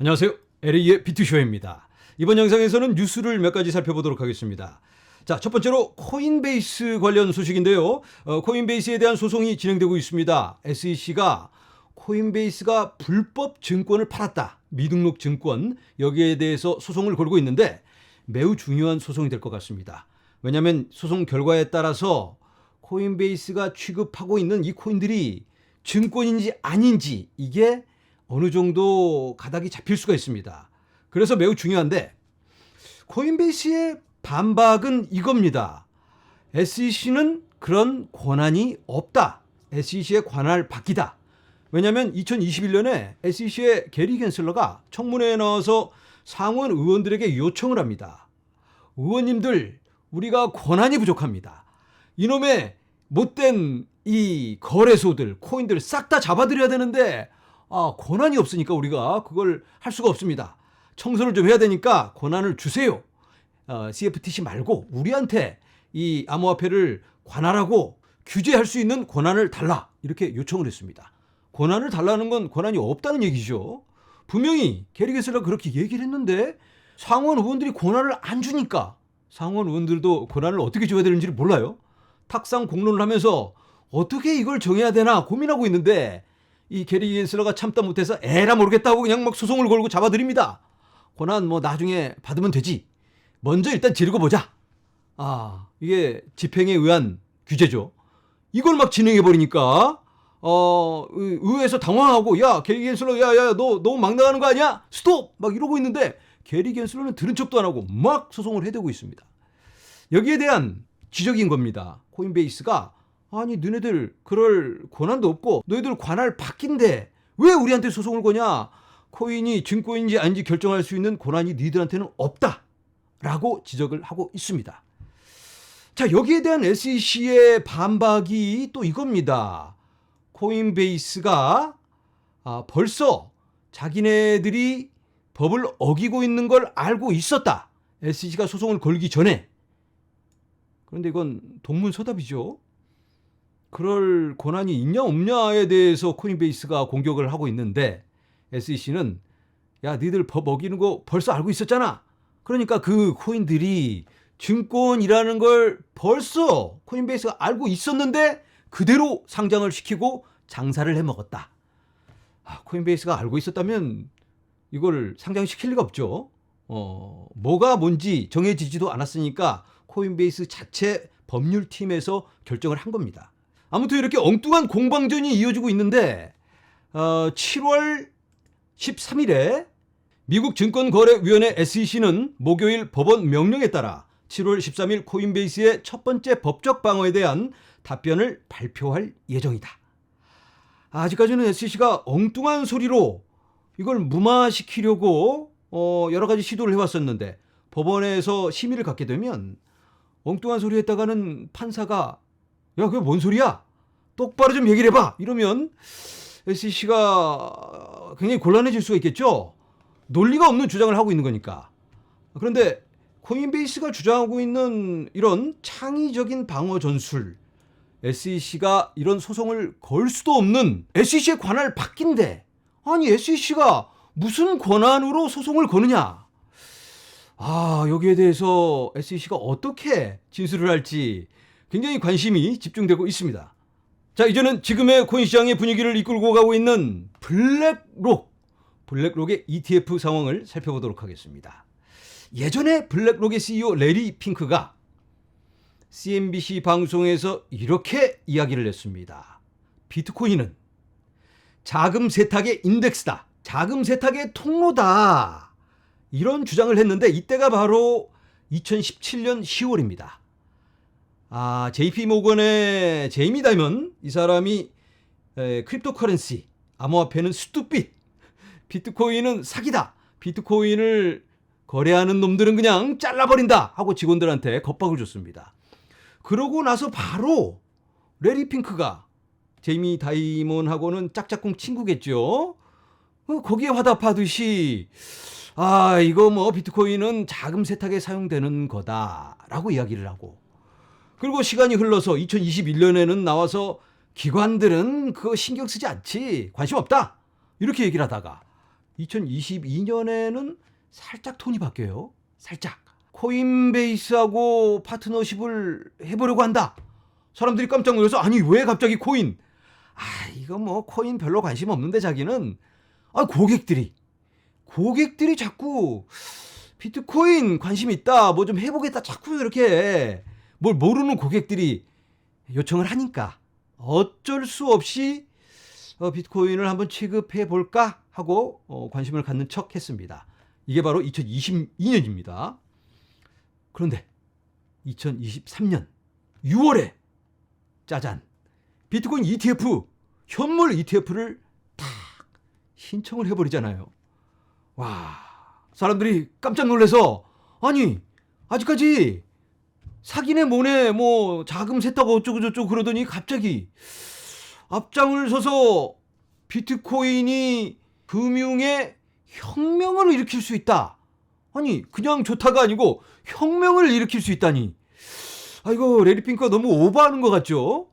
안녕하세요. LA의 비투쇼입니다. 이번 영상에서는 뉴스를 몇 가지 살펴보도록 하겠습니다. 자, 첫 번째로 코인베이스 관련 소식인데요. 어, 코인베이스에 대한 소송이 진행되고 있습니다. SEC가 코인베이스가 불법 증권을 팔았다. 미등록 증권 여기에 대해서 소송을 걸고 있는데 매우 중요한 소송이 될 것 같습니다. 왜냐하면 소송 결과에 따라서 코인베이스가 취급하고 있는 이 코인들이 증권인지 아닌지 이게 어느 정도 가닥이 잡힐 수가 있습니다. 그래서 매우 중요한데 코인베이스의 반박은 이겁니다. SEC는 그런 권한이 없다. SEC의 관할 바뀌다. 왜냐하면 2021년에 SEC의 게리 겐슬러가 청문회에 나와서 상원 의원들에게 요청을 합니다. 의원님들, 우리가 권한이 부족합니다. 이놈의 못된 이 거래소들, 코인들 싹 다 잡아들여야 되는데 아, 권한이 없으니까 우리가 그걸 할 수가 없습니다. 청소를 좀 해야 되니까 권한을 주세요. 어, CFTC 말고 우리한테 이 암호화폐를 관할하고 규제할 수 있는 권한을 달라 이렇게 요청을 했습니다. 권한을 달라는 건 권한이 없다는 얘기죠. 분명히 게리 게슬러가 그렇게 얘기를 했는데 상원 의원들이 권한을 안 주니까 상원 의원들도 권한을 어떻게 줘야 되는지를 몰라요. 탁상 공론을 하면서 어떻게 이걸 정해야 되나 고민하고 있는데 이 게리 겐슬러가 참다 못해서 에라 모르겠다고 그냥 막 소송을 걸고 잡아들입니다. 권한 뭐 나중에 받으면 되지. 먼저 일단 지르고 보자. 아, 이게 집행에 의한 규제죠. 이걸 막 진행해 버리니까 어, 의- 의회에서 당황하고 야, 게리 겐슬러 야, 야, 너 너무 막 나가는 거 아니야? 스톱! 막 이러고 있는데 게리 겐슬러는 들은 척도 안 하고 막 소송을 해대고 있습니다. 여기에 대한 지적인 겁니다. 코인베이스가 아니 너네들 그럴 권한도 없고 너희들 관할 바뀐데 왜 우리한테 소송을 거냐? 코인이 증권인지 아닌지 결정할 수 있는 권한이 니들한테는 없다 라고 지적을 하고 있습니다. 자 여기에 대한 SEC의 반박이 또 이겁니다. 코인베이스가 아, 벌써 자기네들이 법을 어기고 있는 걸 알고 있었다. SEC가 소송을 걸기 전에 그런데 이건 동문서답이죠. 그럴 권한이 있냐 없냐에 대해서 코인베이스가 공격을 하고 있는데 SEC는 야 니들 법 어기는 거 벌써 알고 있었잖아. 그러니까 그 코인들이 증권이라는 걸 벌써 코인베이스가 알고 있었는데 그대로 상장을 시키고 장사를 해 먹었다. 아, 코인베이스가 알고 있었다면 이걸 상장시킬 리가 없죠. 어, 뭐가 뭔지 정해지지도 않았으니까 코인베이스 자체 법률팀에서 결정을 한 겁니다. 아무튼 이렇게 엉뚱한 공방전이 이어지고 있는데 어, 7월 13일에 미국 증권거래위원회 SEC는 목요일 법원 명령에 따라 7월 13일 코인베이스의 첫 번째 법적 방어에 대한 답변을 발표할 예정이다. 아직까지는 SEC가 엉뚱한 소리로 이걸 무마시키려고 어, 여러 가지 시도를 해왔었는데 법원에서 심의를 갖게 되면 엉뚱한 소리 했다가는 판사가 야 그게 뭔 소리야? 똑바로 좀 얘기를 해봐. 이러면 SEC가 굉장히 곤란해질 수가 있겠죠? 논리가 없는 주장을 하고 있는 거니까. 그런데 코인베이스가 주장하고 있는 이런 창의적인 방어 전술 SEC가 이런 소송을 걸 수도 없는 SEC의 관할 바뀐데 아니 SEC가 무슨 권한으로 소송을 거느냐? 아 여기에 대해서 SEC가 어떻게 진술을 할지 굉장히 관심이 집중되고 있습니다. 자 이제는 지금의 코인 시장의 분위기를 이끌고 가고 있는 블랙록 블랙록의 ETF 상황을 살펴보도록 하겠습니다. 예전에 블랙록의 CEO 레리 핑크가 CNBC 방송에서 이렇게 이야기를 했습니다. 비트코인은 자금 세탁의 인덱스다. 자금 세탁의 통로다. 이런 주장을 했는데 이때가 바로 2017년 10월입니다. 아, JP 모건의 제이미 다이먼 이 사람이 에, 크립토커런시 암호화폐는 스투핏 비트코인은 사기다. 비트코인을 거래하는 놈들은 그냥 잘라버린다 하고 직원들한테 겁박을 줬습니다. 그러고 나서 바로 레리 핑크가 제이미 다이먼하고는 짝짝꿍 친구겠죠. 어, 거기에 화답하듯이 아 이거 뭐 비트코인은 자금 세탁에 사용되는 거다라고 이야기를 하고 그리고 시간이 흘러서 2021년에는 나와서 기관들은 그거 신경 쓰지 않지 관심 없다 이렇게 얘기를 하다가 2022년에는 살짝 톤이 바뀌어요. 살짝. 코인베이스하고 파트너십을 해보려고 한다. 사람들이 깜짝 놀라서 아니 왜 갑자기 코인? 아 이거 뭐 코인 별로 관심 없는데 자기는 아 고객들이 고객들이 자꾸 비트코인 관심 있다 뭐 좀 해보겠다 자꾸 이렇게 뭘 모르는 고객들이 요청을 하니까 어쩔 수 없이 어, 비트코인을 한번 취급해 볼까 하고 어, 관심을 갖는 척 했습니다. 이게 바로 2022년입니다. 그런데 2023년 6월에 짜잔 비트코인 ETF 현물 ETF를 탁 신청을 해버리잖아요. 와 사람들이 깜짝 놀라서 아니 아직까지 사기네 뭐네 뭐 자금 샜다고 어쩌고 저쩌고 그러더니 갑자기 앞장을 서서 비트코인이 금융의 혁명을 일으킬 수 있다. 아니 그냥 좋다가 아니고 혁명을 일으킬 수 있다니. 아 이거 레리핑크가 너무 오버하는 것 같죠?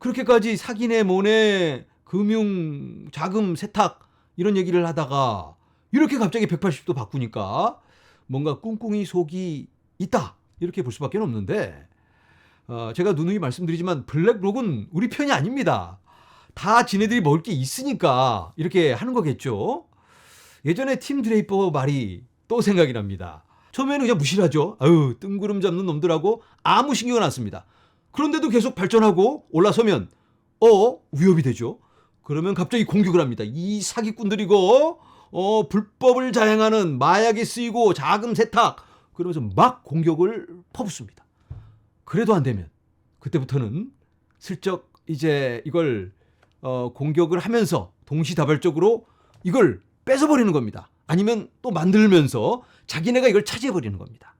그렇게까지 사기네 뭐네 금융 자금 세탁 이런 얘기를 하다가 이렇게 갑자기 180도 바꾸니까 뭔가 꿍꿍이 속이 있다 이렇게 볼 수밖에 없는데 어, 제가 누누이 말씀드리지만 블랙록은 우리 편이 아닙니다. 다 지네들이 먹을 게 있으니까 이렇게 하는 거겠죠. 예전에 팀 드레이퍼 말이 또 생각이 납니다. 처음에는 그냥 무시를 하죠. 아유, 뜬구름 잡는 놈들하고 아무 신경을 안 씁니다. 그런데도 계속 발전하고 올라서면 어, 위협이 되죠. 그러면 갑자기 공격을 합니다. 이 사기꾼들이고 어, 불법을 자행하는 마약에 쓰이고 자금 세탁 그러면서 막 공격을 퍼붓습니다. 그래도 안 되면 그때부터는 슬쩍 이제 이걸 어, 공격을 하면서 동시다발적으로 이걸 뺏어버리는 겁니다. 아니면 또 만들면서 자기네가 이걸 차지해버리는 겁니다.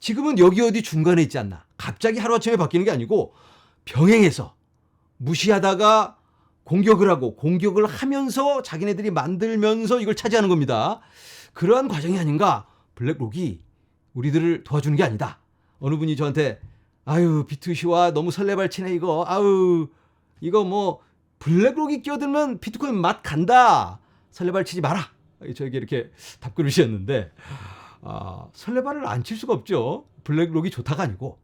지금은 여기 어디 중간에 있지 않나. 갑자기 하루아침에 바뀌는 게 아니고 병행해서 무시하다가 공격을 하고 공격을 하면서 자기네들이 만들면서 이걸 차지하는 겁니다. 그러한 과정이 아닌가 블랙록이 우리들을 도와주는 게 아니다. 어느 분이 저한테 아유 비트시와 너무 설레발치네 이거. 아유 이거 뭐 블랙록이 끼어들면 비트코인 맛 간다. 설레발치지 마라. 저에게 이렇게 답글을 주셨는데 아, 설레발을 안 칠 수가 없죠. 블랙록이 좋다가 아니고.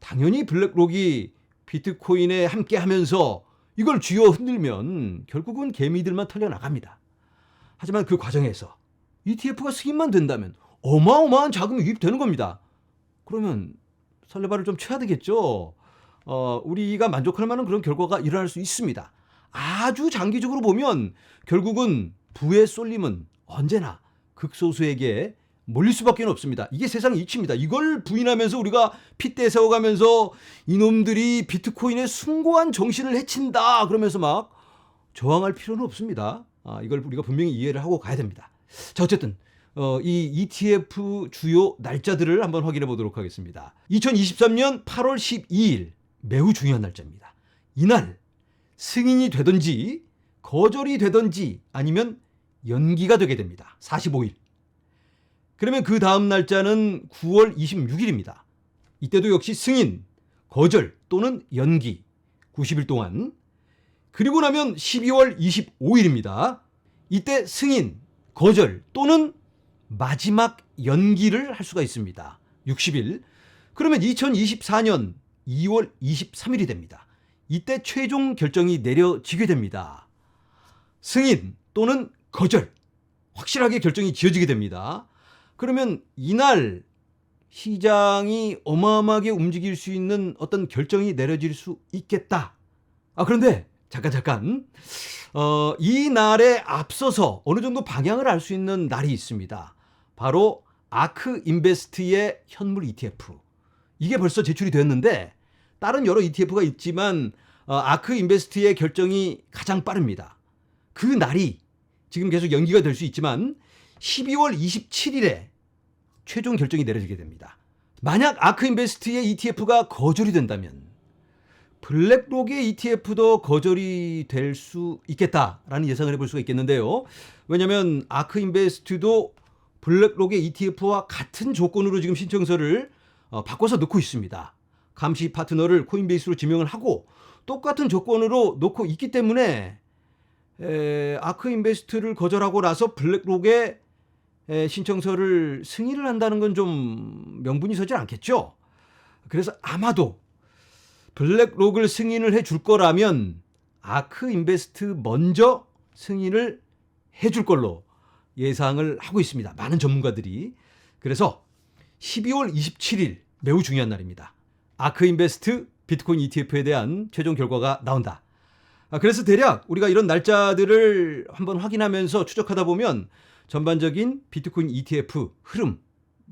당연히 블랙록이 비트코인에 함께 하면서 이걸 쥐어 흔들면 결국은 개미들만 털려 나갑니다. 하지만 그 과정에서 ETF가 승인만 된다면 어마어마한 자금이 유입되는 겁니다. 그러면 설레발을 좀 쳐야 되겠죠. 어, 우리가 만족할 만한 그런 결과가 일어날 수 있습니다. 아주 장기적으로 보면 결국은 부의 쏠림은 언제나 극소수에게 몰릴 수밖에 없습니다. 이게 세상 이치입니다. 이걸 부인하면서 우리가 핏대 세워가면서 이놈들이 비트코인의 숭고한 정신을 해친다 그러면서 막 저항할 필요는 없습니다. 아, 이걸 우리가 분명히 이해를 하고 가야 됩니다. 자, 어쨌든 어, 이 ETF 주요 날짜들을 한번 확인해 보도록 하겠습니다. 2023년 8월 12일 매우 중요한 날짜입니다. 이날 승인이 되든지 거절이 되든지 아니면 연기가 되게 됩니다. 45일. 그러면 그 다음 날짜는 9월 26일입니다. 이때도 역시 승인, 거절 또는 연기 90일 동안. 그리고 나면 12월 25일입니다. 이때 승인, 거절 또는 마지막 연기를 할 수가 있습니다. 60일. 그러면 2024년 2월 23일이 됩니다. 이때 최종 결정이 내려지게 됩니다. 승인 또는 거절. 확실하게 결정이 지어지게 됩니다. 그러면 이날 시장이 어마어마하게 움직일 수 있는 어떤 결정이 내려질 수 있겠다. 아, 그런데 잠깐, 잠깐. 어, 이 날에 앞서서 어느 정도 방향을 알 수 있는 날이 있습니다. 바로 아크 인베스트의 현물 ETF. 이게 벌써 제출이 되었는데 다른 여러 ETF가 있지만 어, 아크 인베스트의 결정이 가장 빠릅니다. 그 날이 지금 계속 연기가 될 수 있지만 12월 27일에 최종 결정이 내려지게 됩니다. 만약 아크 인베스트의 ETF가 거절이 된다면 블랙록의 ETF도 거절이 될 수 있겠다라는 예상을 해볼 수가 있겠는데요. 왜냐하면 아크 인베스트도 블랙록의 ETF와 같은 조건으로 지금 신청서를 어, 바꿔서 넣고 있습니다. 감시 파트너를 코인베이스로 지명을 하고 똑같은 조건으로 놓고 있기 때문에 에, 아크 인베스트를 거절하고 나서 블랙록에 에, 신청서를 승인을 한다는 건 좀 명분이 서질 않겠죠. 그래서 아마도 블랙록을 승인을 해 줄 거라면 아크 인베스트 먼저 승인을 해 줄 걸로 예상을 하고 있습니다. 많은 전문가들이. 그래서 12월 27일 매우 중요한 날입니다. 아크 인베스트 비트코인 ETF에 대한 최종 결과가 나온다. 아, 그래서 대략 우리가 이런 날짜들을 한번 확인하면서 추적하다 보면 전반적인 비트코인 ETF 흐름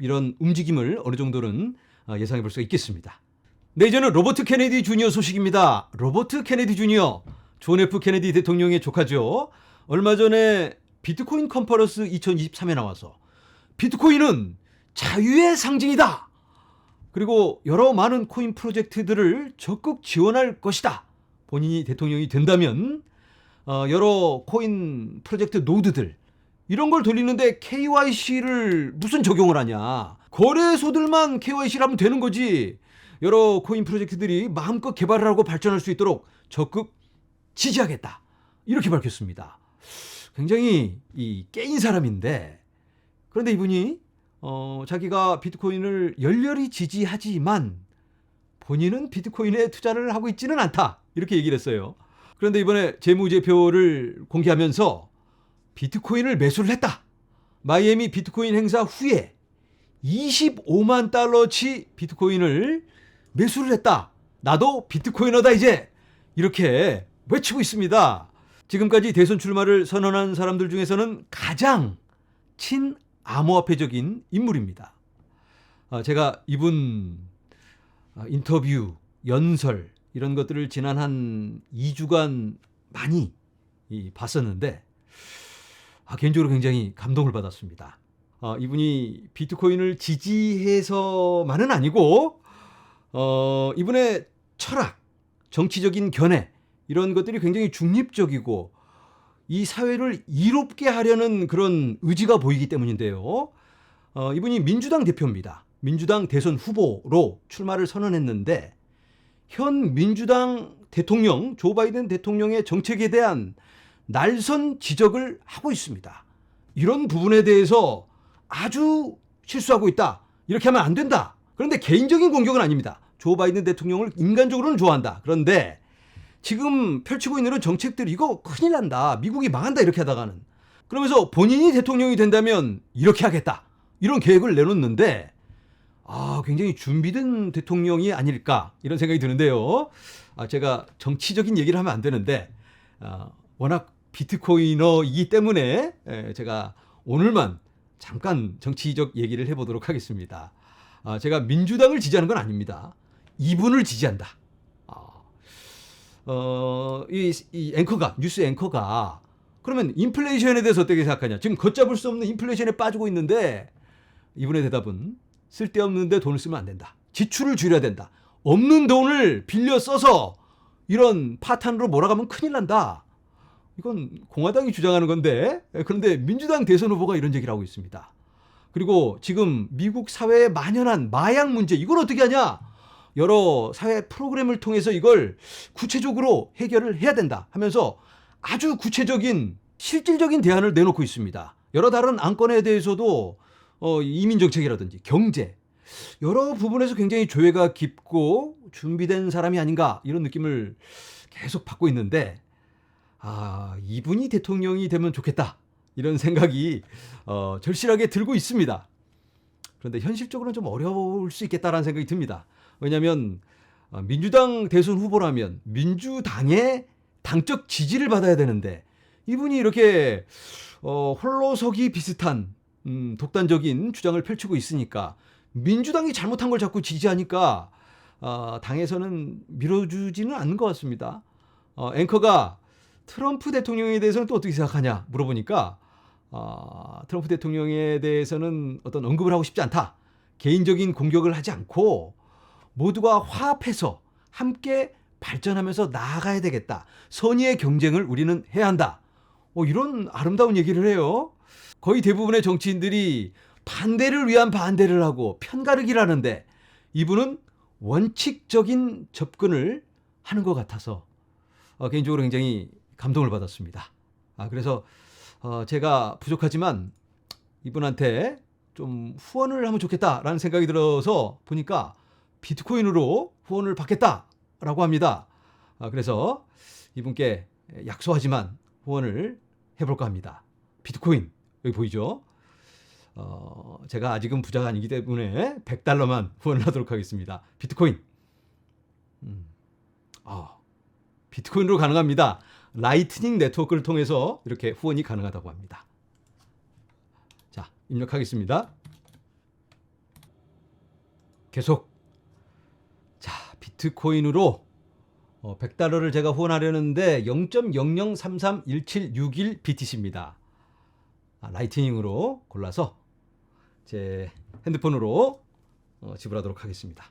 이런 움직임을 어느 정도는 아, 예상해 볼 수가 있겠습니다. 네, 이제는 로버트 케네디 주니어 소식입니다. 로버트 케네디 주니어, 존 F 케네디 대통령의 조카죠. 얼마 전에 비트코인 컨퍼런스 2023에 나와서 비트코인은 자유의 상징이다. 그리고 여러 많은 코인 프로젝트들을 적극 지원할 것이다. 본인이 대통령이 된다면 어, 여러 코인 프로젝트 노드들 이런 걸 돌리는데 KYC를 무슨 적용을 하냐? 거래소들만 KYC를 하면 되는 거지. 여러 코인 프로젝트들이 마음껏 개발을 하고 발전할 수 있도록 적극 지지하겠다. 이렇게 밝혔습니다. 굉장히 이 깨인 사람인데 그런데 이분이 어, 자기가 비트코인을 열렬히 지지하지만 본인은 비트코인에 투자를 하고 있지는 않다. 이렇게 얘기를 했어요. 그런데 이번에 재무제표를 공개하면서 비트코인을 매수를 했다. 마이애미 비트코인 행사 후에 25만 달러치 비트코인을 매수를 했다. 나도 비트코이너다 이제. 이렇게 외치고 있습니다. 지금까지 대선 출마를 선언한 사람들 중에서는 가장 친암호화폐적인 인물입니다. 아, 제가 이분 아, 인터뷰, 연설 이런 것들을 지난 한 2주간 많이 이, 봤었는데 아, 개인적으로 굉장히 감동을 받았습니다. 아, 이분이 비트코인을 지지해서만은 아니고 어, 이분의 철학, 정치적인 견해 이런 것들이 굉장히 중립적이고 이 사회를 이롭게 하려는 그런 의지가 보이기 때문인데요. 어, 이분이 민주당 대표입니다. 민주당 대선 후보로 출마를 선언했는데 현 민주당 대통령 조 바이든 대통령의 정책에 대한 날선 지적을 하고 있습니다. 이런 부분에 대해서 아주 실수하고 있다. 이렇게 하면 안 된다. 그런데 개인적인 공격은 아닙니다. 조 바이든 대통령을 인간적으로는 좋아한다. 그런데 지금 펼치고 있는 정책들 이거 큰일 난다. 미국이 망한다. 이렇게 하다가는. 그러면서 본인이 대통령이 된다면 이렇게 하겠다. 이런 계획을 내놓는데 아, 굉장히 준비된 대통령이 아닐까 이런 생각이 드는데요. 아, 제가 정치적인 얘기를 하면 안 되는데 아, 워낙 비트코이너이기 때문에 에, 제가 오늘만 잠깐 정치적 얘기를 해보도록 하겠습니다. 아, 제가 민주당을 지지하는 건 아닙니다. 이분을 지지한다. 아, 어, 이, 이 앵커가 뉴스 앵커가 그러면 인플레이션에 대해서 어떻게 생각하냐? 지금 걷잡을 수 없는 인플레이션에 빠지고 있는데 이분의 대답은 쓸데없는데 돈을 쓰면 안 된다. 지출을 줄여야 된다. 없는 돈을 빌려 써서 이런 파탄으로 몰아가면 큰일 난다. 이건 공화당이 주장하는 건데 그런데 민주당 대선 후보가 이런 얘기를 하고 있습니다. 그리고 지금 미국 사회에 만연한 마약 문제 이걸 어떻게 하냐? 여러 사회 프로그램을 통해서 이걸 구체적으로 해결을 해야 된다 하면서 아주 구체적인 실질적인 대안을 내놓고 있습니다. 여러 다른 안건에 대해서도 어, 이민 정책이라든지 경제 여러 부분에서 굉장히 조예가 깊고 준비된 사람이 아닌가 이런 느낌을 계속 받고 있는데 아 이분이 대통령이 되면 좋겠다 이런 생각이 어, 절실하게 들고 있습니다. 그런데 현실적으로는 좀 어려울 수 있겠다라는 생각이 듭니다. 왜냐하면 어, 민주당 대선 후보라면 민주당의 당적 지지를 받아야 되는데 이분이 이렇게 어, 홀로서기 비슷한 음, 독단적인 주장을 펼치고 있으니까 민주당이 잘못한 걸 자꾸 지지하니까 어, 당에서는 밀어주지는 않는 것 같습니다. 어, 앵커가 트럼프 대통령에 대해서는 또 어떻게 생각하냐 물어보니까 어, 트럼프 대통령에 대해서는 어떤 언급을 하고 싶지 않다. 개인적인 공격을 하지 않고 모두가 화합해서 함께 발전하면서 나아가야 되겠다. 선의의 경쟁을 우리는 해야 한다. 어, 이런 아름다운 얘기를 해요. 거의 대부분의 정치인들이 반대를 위한 반대를 하고 편가르기를 하는데 이분은 원칙적인 접근을 하는 것 같아서 어, 개인적으로 굉장히 감동을 받았습니다. 아, 그래서 어, 제가 부족하지만 이분한테 좀 후원을 하면 좋겠다라는 생각이 들어서 보니까 비트코인으로 후원을 받겠다라고 합니다. 아, 그래서 이분께 약소하지만 후원을 해볼까 합니다. 비트코인 여기 보이죠? 어, 제가 아직은 부자가 아니기 때문에 100달러만 후원을 하도록 하겠습니다. 비트코인. 음. 아, 비트코인으로 가능합니다. 라이트닝 네트워크를 통해서 이렇게 후원이 가능하다고 합니다. 자, 입력하겠습니다. 계속. 자, 비트코인으로 어, 100달러를 제가 후원하려는데 0.00331761 BTC입니다. 아, 라이트닝으로 골라서 제 핸드폰으로 어, 지불하도록 하겠습니다.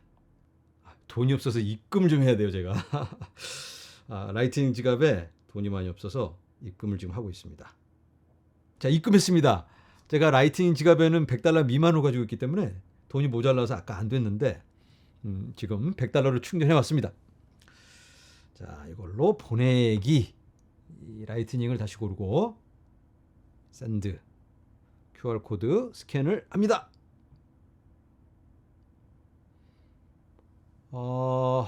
아, 돈이 없어서 입금 좀 해야 돼요, 제가. 아, 라이트닝 지갑에 돈이 많이 없어서 입금을 지금 하고 있습니다. 자, 입금했습니다. 제가 라이트닝 지갑에는 100달러 미만으로 가지고 있기 때문에 돈이 모자라서 아까 안 됐는데 음, 지금 100달러를 충전해 왔습니다. 자, 이걸로 보내기 이 라이트닝을 다시 고르고 샌드 QR 코드 스캔을 합니다. 어,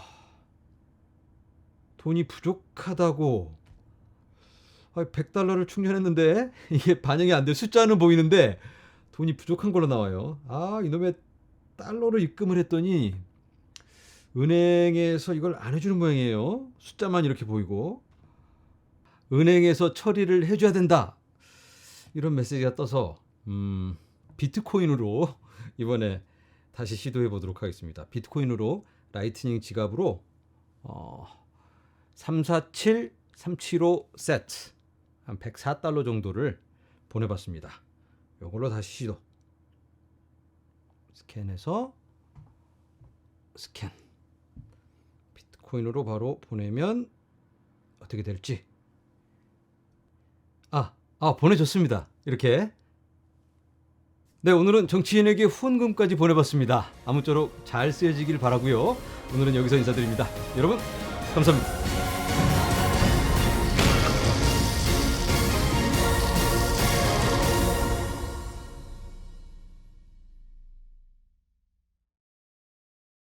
돈이 부족하다고 100달러를 충전했는데 이게 반영이 안 돼. 숫자는 보이는데 돈이 부족한 걸로 나와요. 아, 이놈의 달러로 입금을 했더니 은행에서 이걸 안 해주는 모양이에요. 숫자만 이렇게 보이고 은행에서 처리를 해줘야 된다. 이런 메시지가 떠서 음, 비트코인으로 이번에 다시 시도해 보도록 하겠습니다. 비트코인으로 라이트닝 지갑으로 어, 347 375 세트 한 104달러 정도를 보내봤습니다. 이걸로 다시 시도. 스캔해서 스캔. 비트코인으로 바로 보내면 어떻게 될지. 아, 아 보내줬습니다. 이렇게. 네, 오늘은 정치인에게 후원금까지 보내봤습니다. 아무쪼록 잘 쓰여지길 바라고요. 오늘은 여기서 인사드립니다. 여러분, 감사합니다.